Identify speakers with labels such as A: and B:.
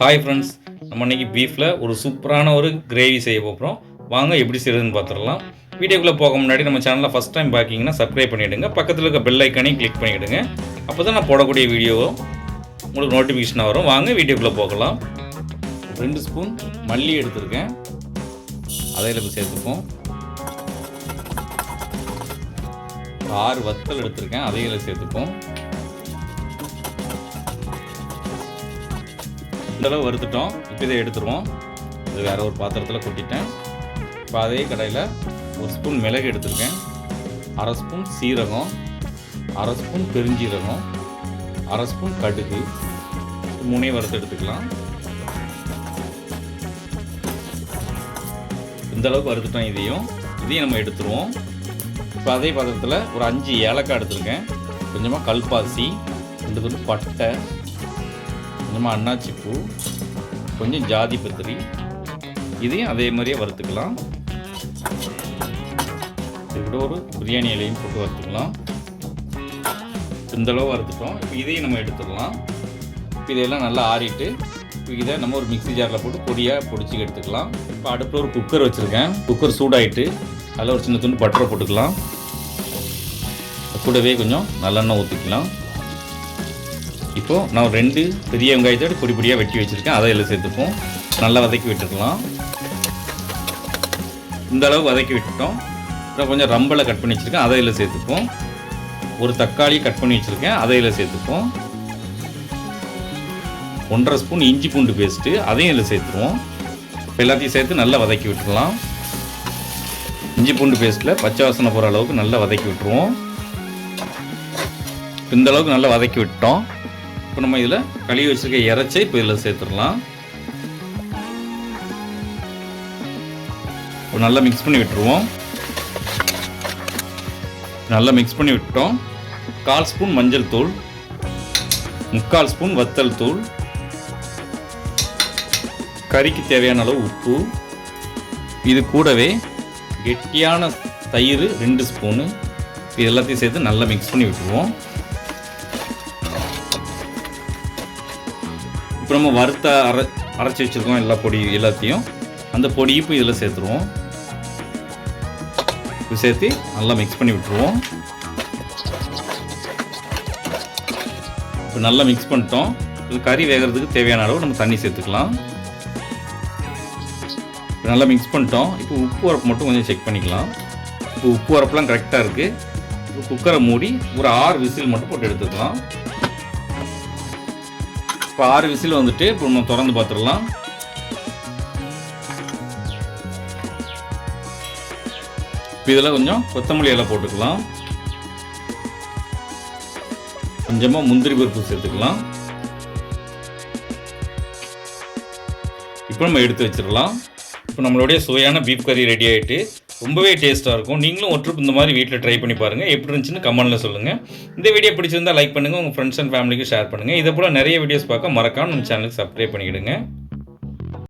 A: Hi friends நம்ம இன்றைக்கி பீஃபில் ஒரு சூப்பரான ஒரு கிரேவி செய்ய போகிறோம் வாங்க எப்படி செய்யறதுன்னு பார்த்துடலாம் வீடியோக்குள்ளே போக முன்னாடி நம்ம சேனலில் ஃபஸ்ட் டைம் பார்க்கிங்கன்னா சப்ஸ்கிரைப் பண்ணிவிடுங்க பக்கத்தில் இருக்க பெல் ஐக்கானையும் கிளிக் பண்ணிவிடுங்க அப்போ தான் நான் போடக்கூடிய வீடியோவும் உங்களுக்கு நோட்டிஃபிகேஷனாக வரும். வாங்க வீடியோக்குள்ளே போகலாம். ரெண்டு ஸ்பூன் மல்லி எடுத்திருக்கேன். அதை இப்போ சேர்த்துப்போம். ஆறு வத்தல் எடுத்திருக்கேன். அதையில் சேர்த்துப்போம். இந்தளவு வறுத்துட்டோம். இப்போ இதை எடுத்துருவோம். இது வேறு ஒரு பாத்திரத்தில் கொட்டிட்டேன். இப்போ அதே கடையில் ஒரு ஸ்பூன் மிளகு எடுத்திருக்கேன். அரை ஸ்பூன் சீரகம் அரை ஸ்பூன் பெருஞ்சீரகம் அரை ஸ்பூன் கடுகு. மூணையும் வறுத்து எடுத்துக்கலாம். இந்தளவுக்கு வறுத்துட்டோம் இதையும். இதையும் நம்ம எடுத்துருவோம். இப்போ அதே பாத்திரத்தில் ஒரு அஞ்சு ஏலக்காய் எடுத்திருக்கேன். கொஞ்சமாக கல்பாசி ரெண்டு துண்டு பட்டை கொஞ்சமாக அன்னாச்சி பூ கொஞ்சம் ஜாதி பத்திரி இதையும் அதே மாதிரியே வறுத்துக்கலாம். இது ஒரு பிரியாணி இலையும் போட்டு வறுத்துக்கலாம். இந்தளவு வறுத்துட்டோம். இப்போ இதையும் நம்ம எடுத்துக்கலாம். இப்போ இதையெல்லாம் நல்லா ஆறிட்டு இப்போ இதை நம்ம ஒரு மிக்ஸி ஜாரில் போட்டு பொடியாக பொடிச்சு எடுத்துக்கலாம். இப்போ அடுப்பில் ஒரு குக்கர் வச்சுருக்கேன். குக்கர் சூடாயிட்டு அதில் ஒரு சின்ன துண்டு பட்டரை போட்டுக்கலாம். கூடவே கொஞ்சம் நல்லெண்ணெய் ஊற்றிக்கலாம் இப்போது நான் ரெண்டு பெரிய வெங்காயத்தோடு பொடி பொடியாக வெட்டி வச்சுருக்கேன். அதை இதில் சேர்த்துப்போம். நல்லா வதக்கி விட்டுக்கலாம் இந்த அளவு வதக்கி விட்டுட்டோம். அப்புறம் கொஞ்சம் ரம்பலை கட் பண்ணி வச்சுருக்கேன். அதை இதில் சேர்த்துப்போம். ஒரு தக்காளி கட் பண்ணி வச்சுருக்கேன். அதை இதில் சேர்த்துப்போம். ஒன்றரை ஸ்பூன் இஞ்சி பூண்டு பேஸ்ட்டு. அதையும் இதில் சேர்த்துருவோம். இப்போ எல்லாத்தையும் சேர்த்து நல்லா வதக்கி விட்டுடலாம். இஞ்சி பூண்டு பேஸ்ட்டில் பச்சை வாசனை போகிற அளவுக்கு நல்லா வதக்கி விட்டுருவோம். இந்த அளவுக்கு நல்லா வதக்கி விட்டோம் இப்போ நம்ம இதில் கழுவி வச்சிருக்க இறைச்சி இப்போ இதில் சேர்த்துடலாம். இப்போ நல்லா மிக்ஸ் பண்ணி விட்டுருவோம். நல்லா மிக்ஸ் பண்ணி விட்டோம் கால் ஸ்பூன் மஞ்சள் தூள். முக்கால் ஸ்பூன் வத்தல் தூள். கறிக்கு தேவையான அளவு உப்பு. இது கூடவே கெட்டியான தயிர் ரெண்டு ஸ்பூனு. இது எல்லாத்தையும் சேர்த்து நல்லா மிக்ஸ் பண்ணி விட்டுருவோம். இப்போ நம்ம வறுத்த அரை அரைச்சி வச்சுருக்கோம் எல்லா பொடி எல்லாத்தையும். அந்த பொடியும் இப்போ இதில் சேர்த்துருவோம். சேர்த்து நல்லா மிக்ஸ் பண்ணி விட்டுருவோம். இப்போ நல்லா மிக்ஸ் பண்ணிட்டோம். இது கறி வேகிறதுக்கு தேவையான அளவு நம்ம தண்ணி சேர்த்துக்கலாம். இப்போ நல்லா மிக்ஸ் பண்ணிட்டோம். இப்போ உப்பு உரப்பு மட்டும் கொஞ்சம் செக் பண்ணிக்கலாம். இப்போ உப்பு உரப்புலாம் கரெக்டாக இருக்குது இப்போ குக்கரை மூடி ஒரு ஆறு விசில் மட்டும் போட்டு எடுத்துக்கலாம். இப்போ ஆறு விசில் வந்துட்டு இப்போ நம்ம திறந்து பார்த்துடலாம். இப்போ இதில் கொஞ்சம் கொத்தமல்லி இலை போட்டுக்கலாம். கொஞ்சமாக முந்திரி பருப்பு சேர்த்துக்கலாம். இப்போ நம்ம எடுத்து வச்சிடலாம். இப்போ நம்மளுடைய சுவையான பீஃப் கறி ரெடி ஆகிட்டு ரொம்பவே டேஸ்ட்டாக இருக்கும். நீங்களும் ஒரு ட்ரிப் இந்த மாதிரி வீட்டில் ட்ரை பண்ணி பாருங்கள் எப்படி இருந்துச்சுன்னு கமெண்ட்டில் சொல்லுங்கள் இந்த வீடியோ பிடிச்சிருந்தால் லைக் பண்ணுங்கள் உங்கள் ஃப்ரெண்ட்ஸ் அண்ட் ஃபேமிலிக்கு ஷேர் பண்ணுங்கள் இதை போல் நிறைய வீடியோஸ் பார்க்க மறக்காமல் நம்ம சேனலுக்கு சப்ஸ்கிரைப் பண்ணிக்கிடுங்க.